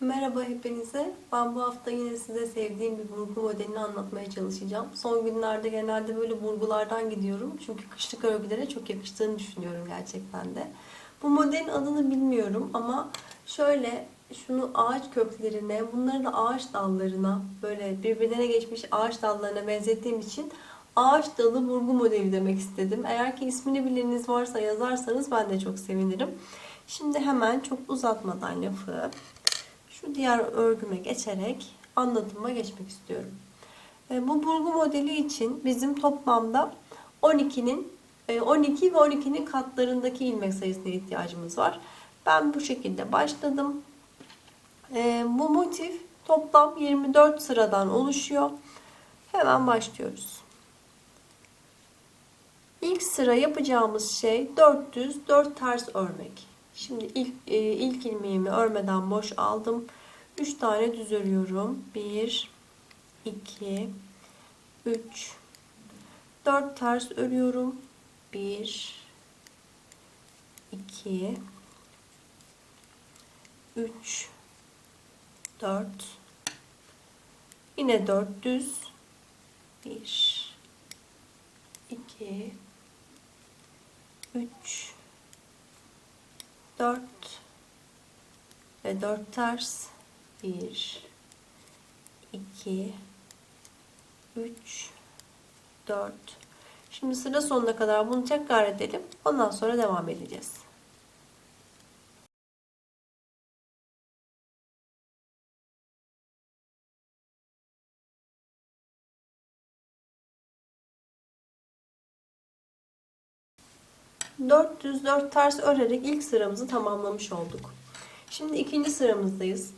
Merhaba hepinize. Ben bu hafta yine size sevdiğim bir burgu modelini anlatmaya çalışacağım. Son günlerde genelde böyle burgulardan gidiyorum. Çünkü kışlık örgülere çok yakıştığını düşünüyorum gerçekten de. Bu modelin adını bilmiyorum ama şöyle şunu ağaç köklerine, bunları da ağaç dallarına böyle birbirine geçmiş ağaç dallarına benzettiğim için ağaç dalı burgu modeli demek istedim. Eğer ki ismini bileniniz varsa yazarsanız ben de çok sevinirim. Şimdi hemen çok uzatmadan lafı şu diğer örgüme geçerek anlatıma geçmek istiyorum. E, Bu burgu modeli için bizim toplamda 12'nin 12 e, ve 12'nin katlarındaki ilmek sayısına ihtiyacımız var. Ben bu şekilde başladım. E, Bu motif toplam 24 sıradan oluşuyor. Hemen başlıyoruz. İlk sıra yapacağımız şey 400 4 ters örmek. Şimdi ilk, e, ilk ilmeğimi örmeden boş aldım. 3 tane düz örüyorum. 1 2 3 4 ters örüyorum. 1 2 3 4 yine 4 düz 1 2 3 4 ve 4 ters. 1 2 3 4 Şimdi sıra sonuna kadar bunu tekrar edelim. Ondan sonra devam edeceğiz. Dört düz dört ters örerek ilk sıramızı tamamlamış olduk. Şimdi ikinci sıramızdayız.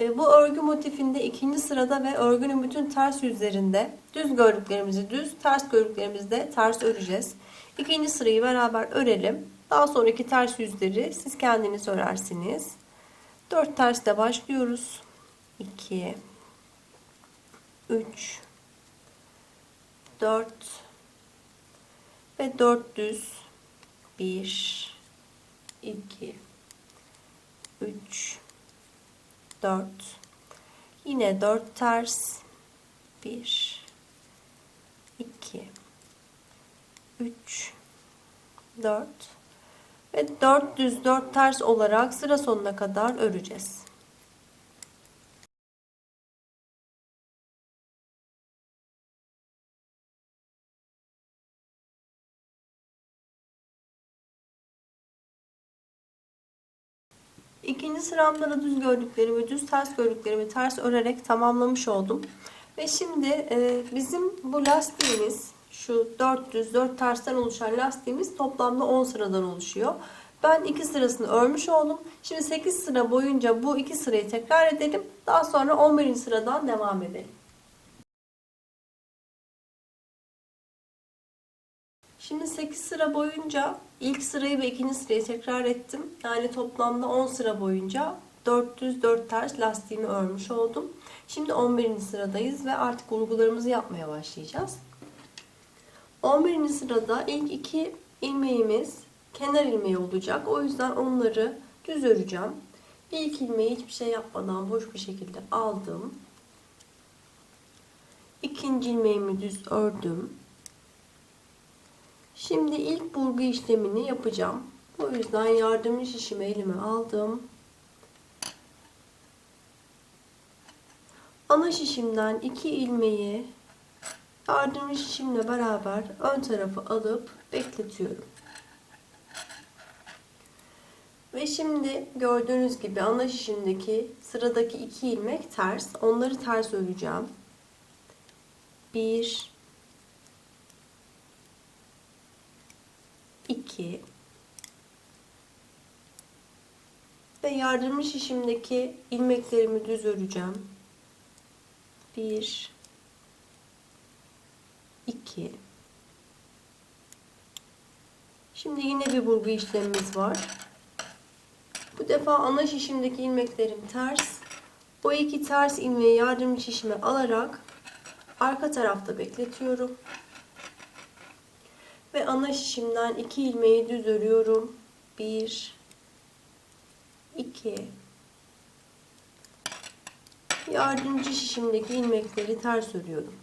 E, bu örgü motifinde ikinci sırada ve örgünün bütün ters yüzlerinde düz gördüklerimizi düz, ters gördüklerimizi de ters öreceğiz. İkinci sırayı beraber örelim. Daha sonraki ters yüzleri siz kendiniz örersiniz. 4 tersle başlıyoruz. 2 3 4 ve 4 düz 1 2 3 4 yine 4 ters. 1 2 3 4 ve 4 düz 4 ters olarak sıra sonuna kadar öreceğiz. İkinci sıramda da düz gördüklerimi, düz ters gördüklerimi ters örerek tamamlamış oldum. Ve şimdi e, bizim bu lastiğimiz şu 4 düz 4 tersten oluşan lastiğimiz toplamda 10 sıradan oluşuyor. Ben 2 sırasını örmüş oldum. Şimdi 8 sıra boyunca bu 2 sırayı tekrar edelim. Daha sonra 11. sıradan devam edelim. Şimdi 8 sıra boyunca ilk sırayı ve ikinci sırayı tekrar ettim. Yani toplamda 10 sıra boyunca 400 4 ters lastiğimi örmüş oldum. Şimdi 11. sıradayız ve artık vurgularımızı yapmaya başlayacağız. 11. sırada ilk iki ilmeğimiz kenar ilmeği olacak. O yüzden onları düz öreceğim. İlk ilmeği hiçbir şey yapmadan boş bir şekilde aldım. İkinci ilmeğimi düz ördüm. Şimdi ilk burgu işlemini yapacağım. O yüzden yardımcı şişimi elime aldım. Ana şişimden iki ilmeği yardımcı şişimle beraber ön tarafı alıp bekletiyorum. Ve şimdi gördüğünüz gibi ana şişimdeki sıradaki iki ilmek ters. Onları ters öreceğim. Bir, 2 ve yardımcı şişimdeki ilmeklerimi düz öreceğim. 1 2 Şimdi yine bir burgu işlemimiz var. Bu defa ana şişimdeki ilmeklerim ters. O iki ters ilmeği yardımcı şişime alarak arka tarafta bekletiyorum. Ve ana şişimden iki ilmeği düz örüyorum. Bir, iki, Yardımcı şişimdeki ilmekleri ters örüyorum.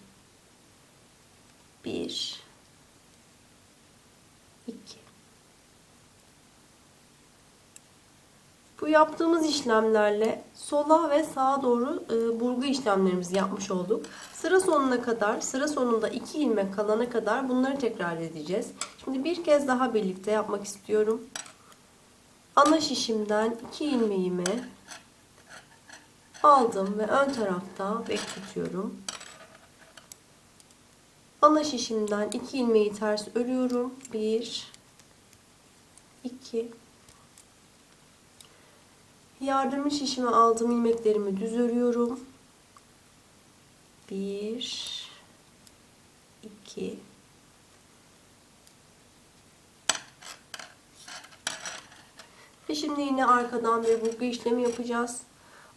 1 2 Bu yaptığımız işlemlerle sola ve sağa doğru e, burgu işlemlerimizi yapmış olduk. Sıra sonuna kadar, sıra sonunda 2 ilmek kalana kadar bunları tekrar edeceğiz. Şimdi bir kez daha birlikte yapmak istiyorum. Ana şişimden 2 ilmeğimi aldım ve ön tarafta bekletiyorum. Ana şişimden 2 ilmeği ters örüyorum. 1 2 Yardımcı şişime aldığım ilmeklerimi düz örüyorum. 1 2 Ve şimdi yine arkadan bir burgu işlemi yapacağız.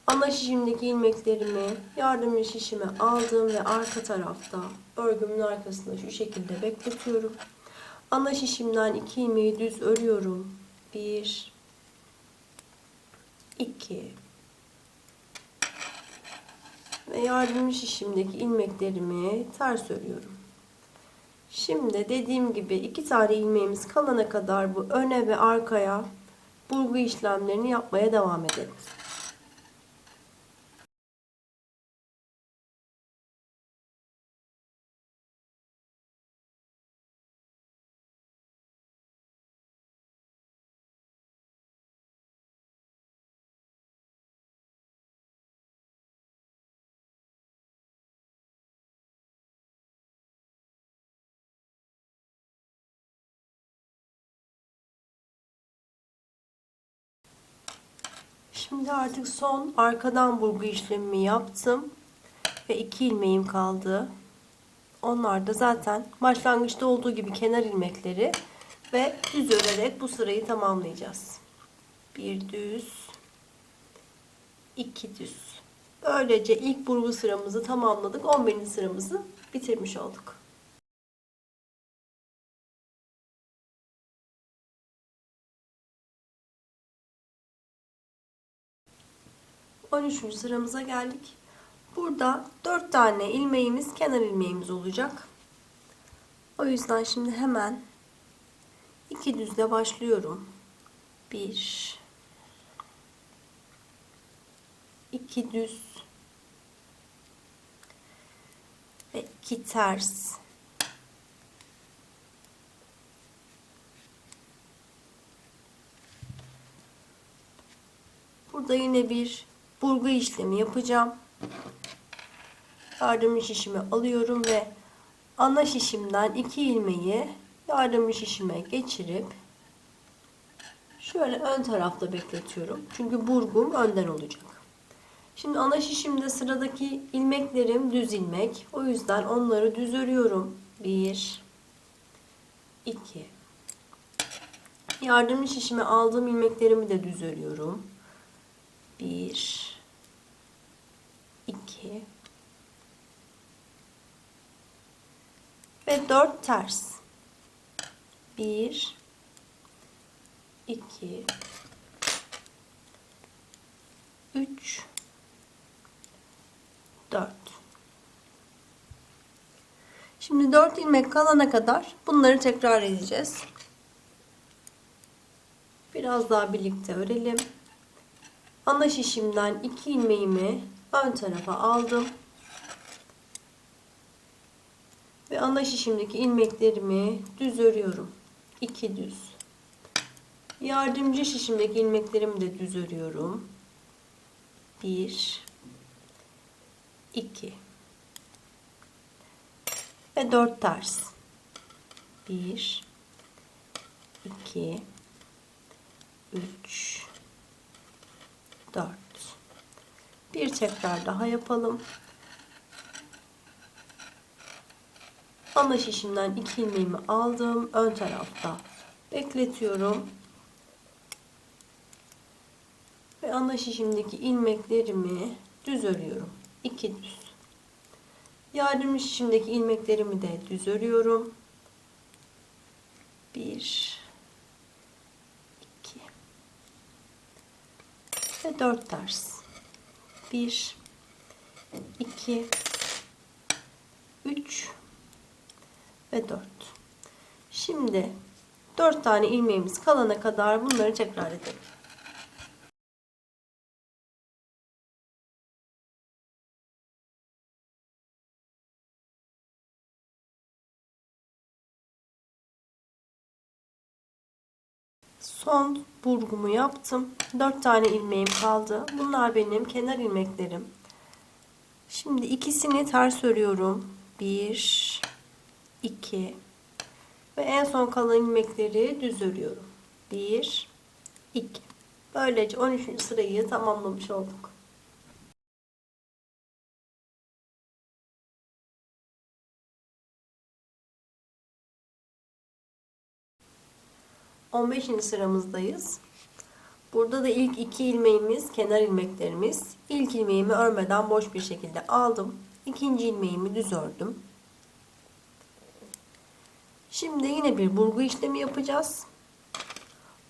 Ana şişimdeki ilmeklerimi yardımcı şişime aldım ve arka tarafta örgümün arkasında şu şekilde bekletiyorum. Ana şişimden iki ilmeği düz örüyorum. 1 2 ve yardımcı şişimdeki ilmeklerimi ters örüyorum. Şimdi dediğim gibi iki tane ilmeğimiz kalana kadar bu öne ve arkaya burgu işlemlerini yapmaya devam edelim. Şimdi artık son arkadan burgu işlemimi yaptım. Ve iki ilmeğim kaldı. Onlar da zaten başlangıçta olduğu gibi kenar ilmekleri ve düz örerek bu sırayı tamamlayacağız. Bir düz, iki düz. Böylece ilk burgu sıramızı tamamladık. 11. sıramızı bitirmiş olduk. 13. sıramıza geldik. Burada 4 tane ilmeğimiz kenar ilmeğimiz olacak. O yüzden şimdi hemen iki düzle başlıyorum. 1 2 düz ve 2 ters. Burada yine bir burgu işlemi yapacağım. Yardımcı şişimi alıyorum ve ana şişimden iki ilmeği yardımcı şişime geçirip şöyle ön tarafta bekletiyorum. Çünkü burgum önden olacak. Şimdi ana şişimde sıradaki ilmeklerim düz ilmek. O yüzden onları düz örüyorum. 1 2 Yardımcı şişime aldığım ilmeklerimi de düz örüyorum. 1 2 ve 4 ters. 1 2 3 4 Şimdi 4 ilmek kalana kadar bunları tekrar edeceğiz. Biraz daha birlikte örelim. Ana şişimden iki ilmeğimi ön tarafa aldım. Ve ana şişimdeki ilmeklerimi düz örüyorum. 2 düz. Yardımcı şişimdeki ilmeklerimi de düz örüyorum. 1 2 ve 4 ters. 1 2 3 4 bir tekrar daha yapalım. Ana şişimden iki ilmeğimi aldım. Ön tarafta bekletiyorum. Ve ana şişimdeki ilmeklerimi düz örüyorum. 2 düz. Yardımcı şişimdeki ilmeklerimi de düz örüyorum. 1 ve 4 ters. 1 2 3 ve 4. Şimdi 4 tane ilmeğimiz kalana kadar bunları tekrar edelim. Son burgumu yaptım. 4 tane ilmeğim kaldı. Bunlar benim kenar ilmeklerim. Şimdi ikisini ters örüyorum. 1 2 ve en son kalan ilmekleri düz örüyorum. 1 2 Böylece 13. sırayı tamamlamış olduk. 15. sıramızdayız. Burada da ilk iki ilmeğimiz kenar ilmeklerimiz. İlk ilmeğimi örmeden boş bir şekilde aldım. İkinci ilmeğimi düz ördüm. Şimdi yine bir burgu işlemi yapacağız.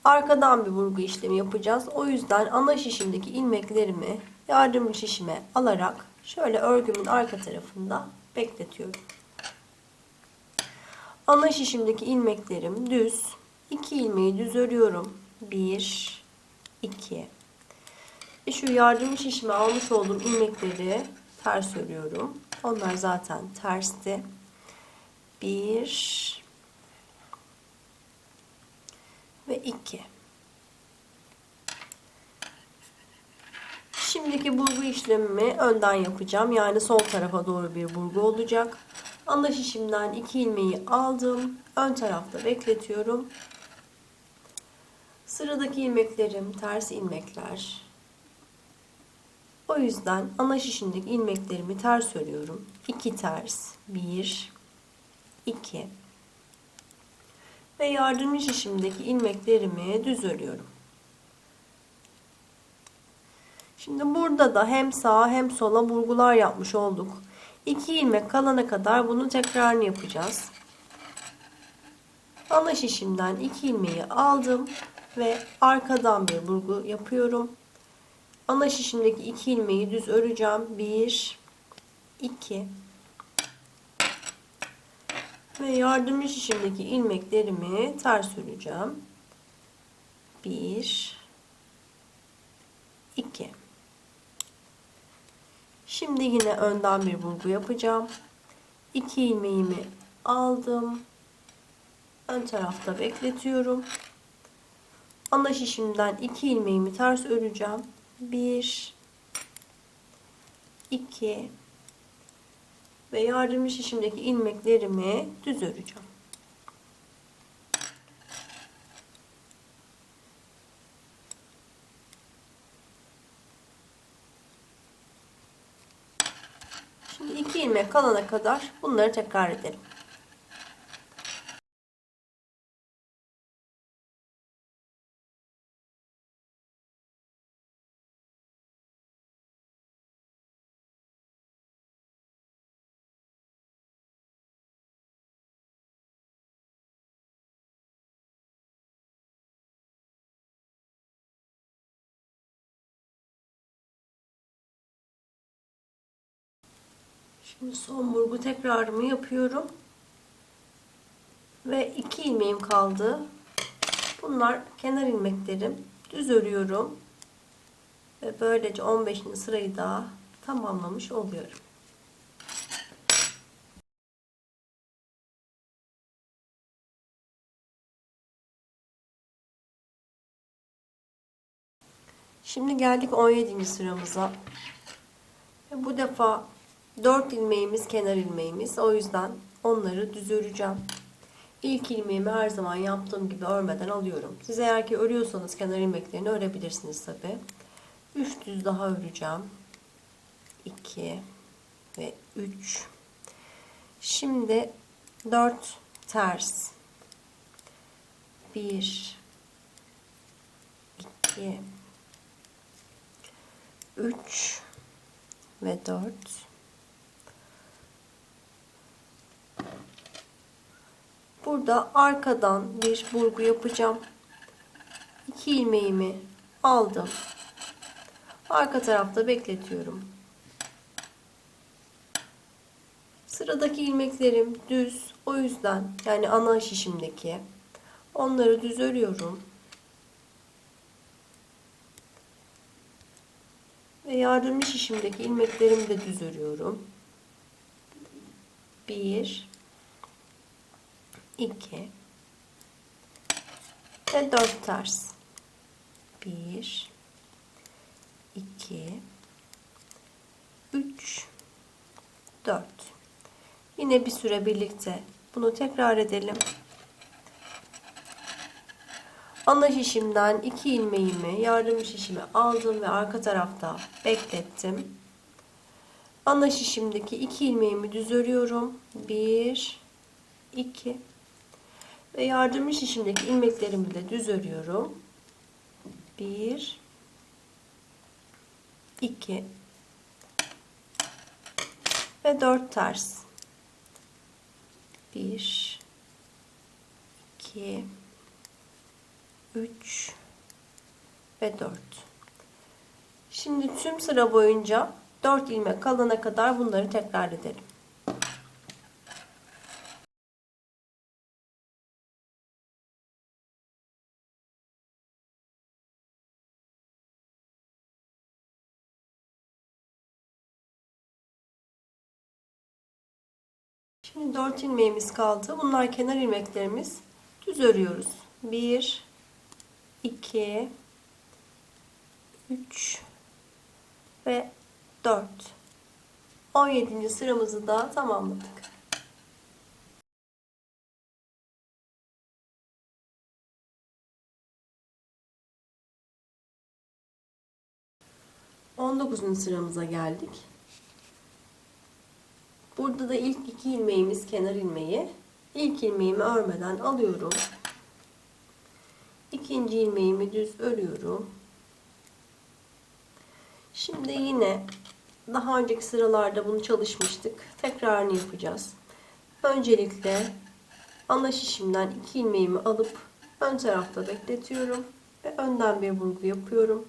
Arkadan bir burgu işlemi yapacağız. O yüzden ana şişimdeki ilmeklerimi yardımcı şişime alarak şöyle örgümün arka tarafında bekletiyorum. Ana şişimdeki ilmeklerim düz. 2 ilmeği düz örüyorum. 1 2 ve şu yardım şişime almış olduğum ilmekleri ters örüyorum. Onlar zaten tersti. 1 ve 2 Şimdiki burgu işlemimi önden yapacağım. Yani sol tarafa doğru bir burgu olacak. Ana şişimden 2 ilmeği aldım. Ön tarafta bekletiyorum. Sıradaki ilmeklerim ters ilmekler. O yüzden ana şişindeki ilmeklerimi ters örüyorum. 2 ters, 1, 2 ve yardımcı şişimdeki ilmeklerimi düz örüyorum. Şimdi burada da hem sağa hem sola burgular yapmış olduk. 2 ilmek kalana kadar bunu tekrarını yapacağız. Ana şişimden 2 ilmeği aldım ve arkadan bir burgu yapıyorum. Ana şişimdeki iki ilmeği düz öreceğim. 1 2 ve yardımcı şişimdeki ilmeklerimi ters öreceğim. 1 2 Şimdi yine önden bir burgu yapacağım. 2 ilmeğimi aldım. Ön tarafta bekletiyorum. Ana şişimden iki ilmeğimi ters öreceğim. 1 2 ve yardımcı şişimdeki ilmeklerimi düz öreceğim. Şimdi iki ilmek kalana kadar bunları tekrar edelim. Şimdi son burgu tekrarımı yapıyorum. Ve iki ilmeğim kaldı. Bunlar kenar ilmeklerim. Düz örüyorum. Ve böylece 15. sırayı da tamamlamış oluyorum. Şimdi geldik 17. sıramıza. Ve bu defa 4 ilmeğimiz kenar ilmeğimiz. O yüzden onları düz öreceğim. İlk ilmeğimi her zaman yaptığım gibi örmeden alıyorum. Siz eğer ki örüyorsanız kenar ilmeklerini örebilirsiniz tabi. 3 düz daha öreceğim. 2 ve 3. Şimdi 4 ters. 1 2 3 ve 4 Burada arkadan bir burgu yapacağım. 2 ilmeğimi aldım. Arka tarafta bekletiyorum. Sıradaki ilmeklerim düz. O yüzden yani ana şişimdeki onları düz örüyorum. Ve yardımcı şişimdeki ilmeklerimi de düz örüyorum. 1 2 ve 4 ters. 1 2 3 4 Yine bir süre birlikte bunu tekrar edelim. Ana şişimden iki ilmeğimi yardım şişime aldım ve arka tarafta beklettim. Ana şişimdeki iki ilmeğimi düz örüyorum. 1 2 ve yardımcı şişimdeki ilmeklerimi de düz örüyorum. 1 2 ve 4 ters. 1 2 3 ve 4. Şimdi tüm sıra boyunca 4 ilmek kalana kadar bunları tekrar edelim. Şimdi 4 ilmeğimiz kaldı. Bunlar kenar ilmeklerimiz. Düz örüyoruz. 1 2 3 ve 4 17. sıramızı da tamamladık. On dokuzuncu sıramıza geldik. Burada da ilk iki ilmeğimiz kenar ilmeği. İlk ilmeğimi örmeden alıyorum. İkinci ilmeğimi düz örüyorum. Şimdi yine daha önceki sıralarda bunu çalışmıştık. Tekrarını yapacağız. Öncelikle ana şişimden iki ilmeğimi alıp ön tarafta bekletiyorum ve önden bir vurgu yapıyorum.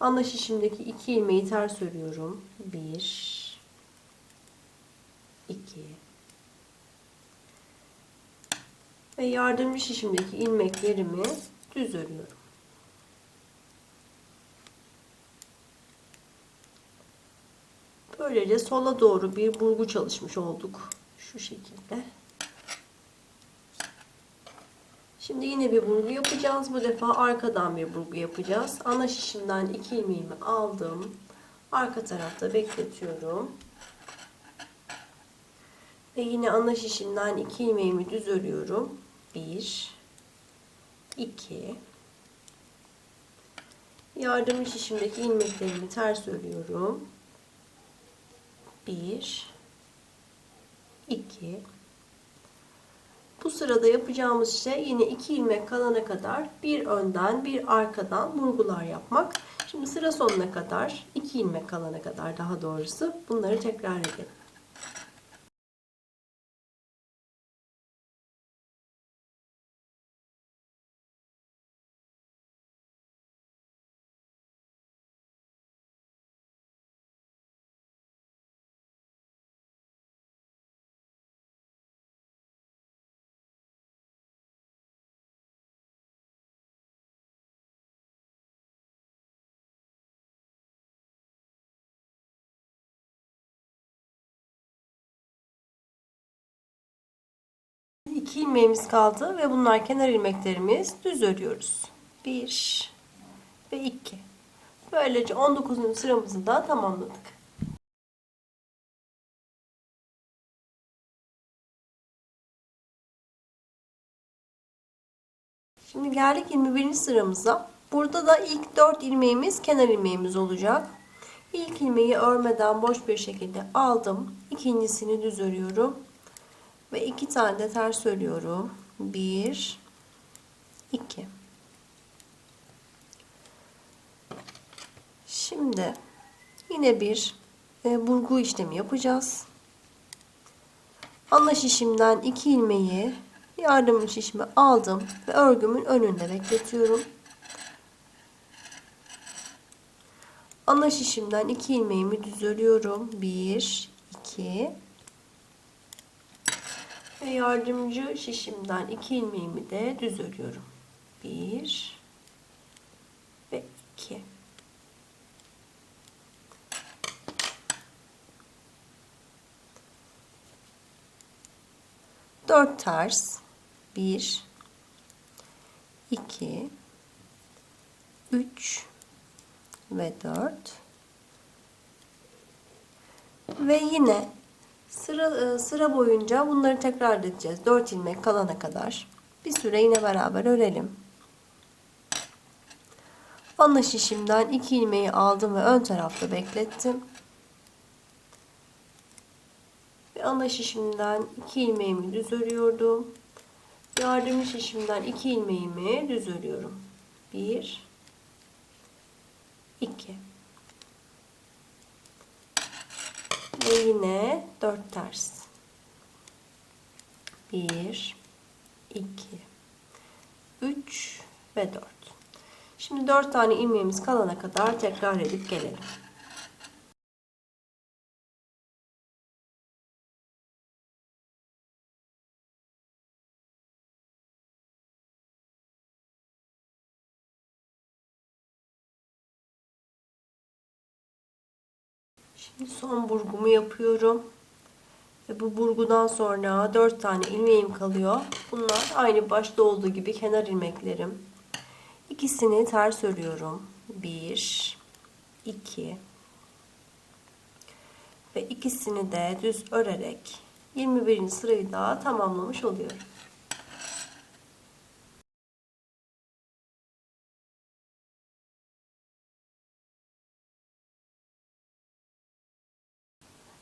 Ana şişimdeki iki ilmeği ters örüyorum. 1 2 ve yardımcı şişimdeki ilmeklerimi düz örüyorum. Böylece sola doğru bir burgu çalışmış olduk. Şu şekilde. Şimdi yine bir burgu yapacağız. Bu defa arkadan bir burgu yapacağız. Ana şişimden iki ilmeğimi aldım. Arka tarafta bekletiyorum. Ve yine ana şişimden iki ilmeğimi düz örüyorum. 1 2 Yardımcı şişimdeki ilmeklerimi ters örüyorum. 1 2 Bu sırada yapacağımız şey yine iki ilmek kalana kadar bir önden bir arkadan vurgular yapmak. Şimdi sıra sonuna kadar iki ilmek kalana kadar daha doğrusu bunları tekrar edelim. İki ilmeğimiz kaldı ve bunlar kenar ilmeklerimiz düz örüyoruz. 1 ve 2. Böylece 19. sıramızı da tamamladık. Şimdi geldik 21. sıramıza. Burada da ilk 4 ilmeğimiz kenar ilmeğimiz olacak. İlk ilmeği örmeden boş bir şekilde aldım. İkincisini düz örüyorum. Ve iki tane de ters örüyorum. Bir, iki. Şimdi yine bir e, burgu işlemi yapacağız. Ana şişimden iki ilmeği yardım şişime aldım ve örgümün önünde bekletiyorum. Ana şişimden iki ilmeğimi düz örüyorum. Bir, iki, Ve yardımcı şişimden iki ilmeğimi de düz örüyorum. Bir ve iki. Dört ters. Bir, iki, üç ve dört. Ve yine sıra e, sıra boyunca bunları tekrar edeceğiz. 4 ilmek kalana kadar. Bir süre yine beraber örelim. Ana şişimden 2 ilmeği aldım ve ön tarafta beklettim. Ve ana şişimden 2 ilmeğimi düz örüyordum. Yardımcı şişimden 2 ilmeğimi düz örüyorum. 1 2 Ve yine 4 ters. 1 2 3 ve 4. Şimdi 4 tane ilmeğimiz kalana kadar tekrar edip gelelim. Son burgumu yapıyorum. Ve bu burgudan sonra 4 tane ilmeğim kalıyor. Bunlar aynı başta olduğu gibi kenar ilmeklerim. İkisini ters örüyorum. 1 2 ve ikisini de düz örerek 21. sırayı daha tamamlamış oluyorum.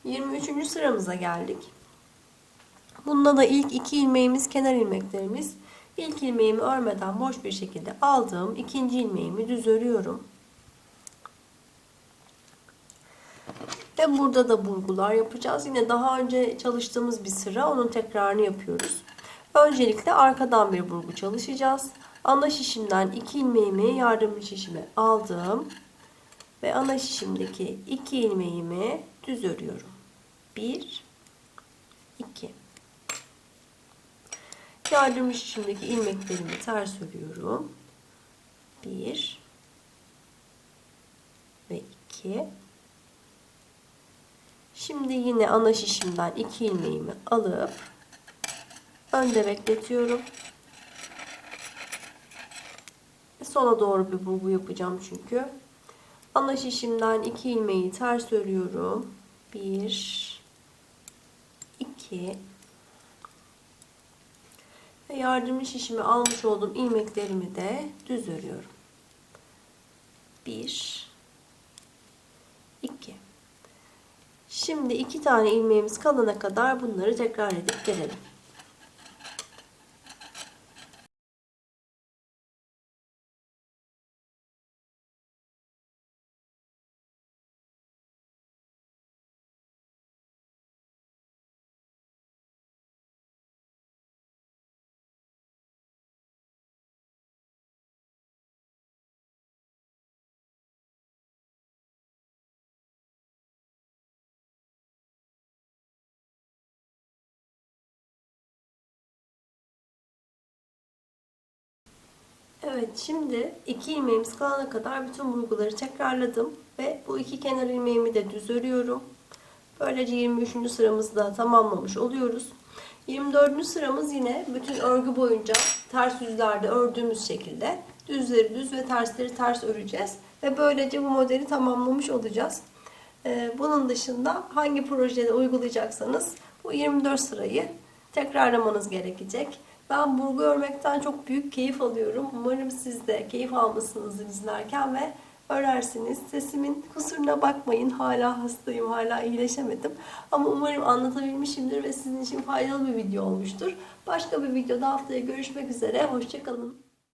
23. sıramıza geldik. Bunda da ilk iki ilmeğimiz kenar ilmeklerimiz. İlk ilmeğimi örmeden boş bir şekilde aldığım ikinci ilmeğimi düz örüyorum. Ve burada da burgular yapacağız. Yine daha önce çalıştığımız bir sıra onun tekrarını yapıyoruz. Öncelikle arkadan bir burgu çalışacağız. Ana şişimden iki ilmeğimi yardımcı şişime aldım. Ve ana şişimdeki iki ilmeğimi düz örüyorum. 1 2 Yardımcı şişimdeki ilmeklerimi ters örüyorum. 1 ve 2 Şimdi yine ana şişimden 2 ilmeğimi alıp önde bekletiyorum. Sona doğru bir bulgu yapacağım çünkü. Ana şişimden 2 ilmeği ters örüyorum. 1 2 ve yardımcı şişimi almış olduğum ilmeklerimi de düz örüyorum. 1 2 Şimdi iki tane ilmeğimiz kalana kadar bunları tekrar edip gelelim. Evet şimdi iki ilmeğimiz kalana kadar bütün vurguları tekrarladım ve bu iki kenar ilmeğimi de düz örüyorum. Böylece 23. sıramızı da tamamlamış oluyoruz. 24. sıramız yine bütün örgü boyunca ters yüzlerde ördüğümüz şekilde düzleri düz ve tersleri ters öreceğiz. Ve böylece bu modeli tamamlamış olacağız. Ee, bunun dışında hangi projede uygulayacaksanız bu 24 sırayı tekrarlamanız gerekecek. Ben burgu örmekten çok büyük keyif alıyorum. Umarım siz de keyif almışsınızdır izlerken ve örersiniz. Sesimin kusuruna bakmayın. Hala hastayım, hala iyileşemedim. Ama umarım anlatabilmişimdir ve sizin için faydalı bir video olmuştur. Başka bir videoda haftaya görüşmek üzere. Hoşçakalın.